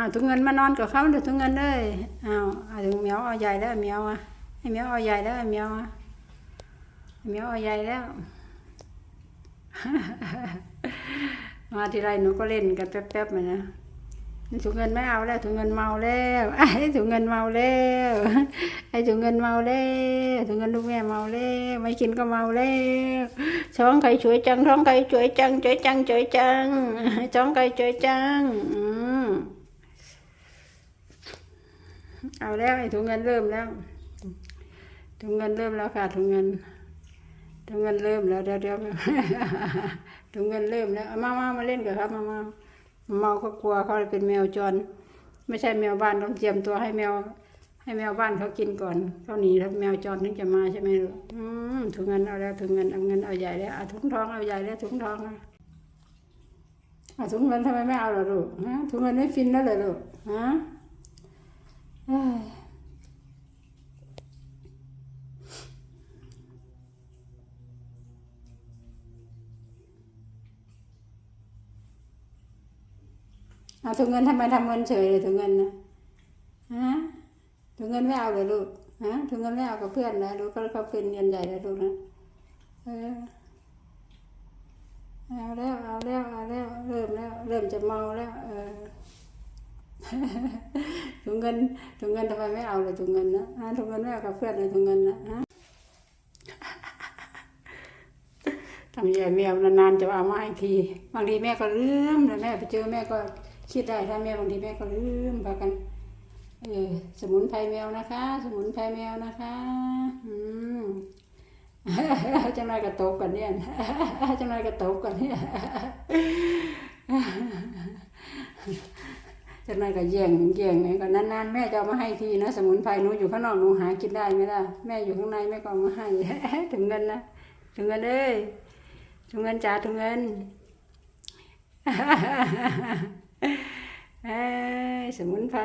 าวถุงเงินมานอนกับเขาเดี๋ยวถุงเงินเลยอ้าวเอาถุงเหมียวเอาใหญ่แล้วเหมียวอะให้เหมียวเอาใหญ่แล้วเหมียวอะเหมียวเอาใหญ่แล้ว มาทีไรหนูก็เล่นกันแป๊บๆมานะถุงเงินไม่เอาแล้วถุงเงินเมาแล้วไอ้ถุงเงินเมาแล้วไอ้ถุงเงินเมาแล้วถุงเงินลูกแม่เมาแล้วไม่กินก็เมาแล้วช้องไก่ช่วยจังท้องไก่ช่วยจังช่วยจังช่วยจังช้องไก่ช่วยจังอืม เอาแล้วไอ้ถุงเงินเริ่มแล้ว ถุงเงินเริ่มแล้วค่ะถุงเงิน ถุงเงินเริ่มแล้วเดี๋ยวเดี๋ยวถุงเงินเริ่มแล้วเอามามามาเล่นกับครับมามาเมาก็กลัวเขาเป็นแมวจร ไม่ใช่แมวบ้านต้องเตรียมตัวให้แมว ให้แมวบ้านเขากินก่อนเขาหนีถ้าแมวจรถึงจะมาใช่ไหมลูกอืมถุงเงินเอาแล้วถุงเงินเอาเงินเอาใหญ่แล้วถุงทองเอาใหญ่แล้วถุงทองอถุงเงินทำไมไม่เอาล่ะลูกฮะถุงเงินไม่ฟินแล้วเหรอลูกฮะ เอาถุงเงินทำไมทำเงินเฉยเลยถุงเงินนะฮะถุงเงินไม่เอาเลยลูกฮะถุงเงินไม่เอากับเพื่อนนะลูกเขาเขาเป็นเงินใหญ่เลยลูกนะเออเอาแล้วเอาแล้วเอาแล้วเริ่มแล้ว เริ่มจะเมาแล้ว เออ ถุงเงินถุงเงินทำไมไม่เอาเลยถุงเงินนะฮะถุงเงินไม่เอากับเพื่อนเลยถุงเงินนะฮะทำใหญ่แมวนานๆจะเอามาให้ทีบางทีแม่ก็ลืมแล้วแม่ไปเจอแม่ก็คิดได้ถ้าแม่บางทีแม่ก็ลืมพากันเออสมุนไพรแมวนะคะ สมุนไพรแมวนะคะ อืมจังไรกระตกกันเนี่ยจังไรกระตกกันเนี่ย จังไรก็แย่งแย่งไงก็นานๆแม่จะเอามาให้ทีนะ สมุนไพรหนูอยู่ข้างนอกหนูหากินได้ไหมล่ะแม่อยู่ข้างในแม่ก็เอามาให้ถึงเงินนะถึงเงินเอ้ยถึงเงินจ้าถึงเงินสมุนไพร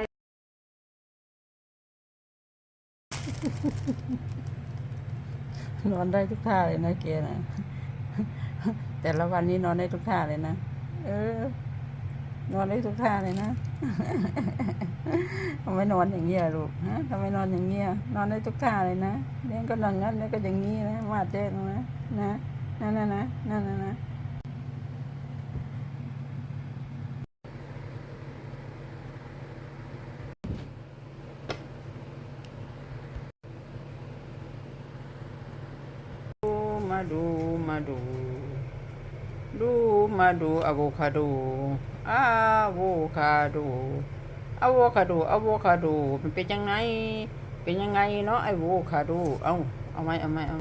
นอนได้ทุกท่าเลยนะเกนะแต่ละวันนี้นอนได้ทุกท่าเลยนะ เออ นอนได้ทุกท่าเลยนะทำไมนอนอย่างเงี้ยลูกฮะทำไมนอนอย่างเงี้ยนอนได้ทุกท่าเลยนะเลี้ยงก็นอนงั้นแล้วก็อย่างงี้นะมาดแจ้งนะนะนั่นนะนะนั่นนะนะมาดูมาดู ดูมาดูอะโวคาโดอะโวคาโดอะโวคาโดอะโวคาโดมันเป็นยังไง เป็นยังไงเนาะไอโวคาโด เอาเอาไหมเอาไหมเอา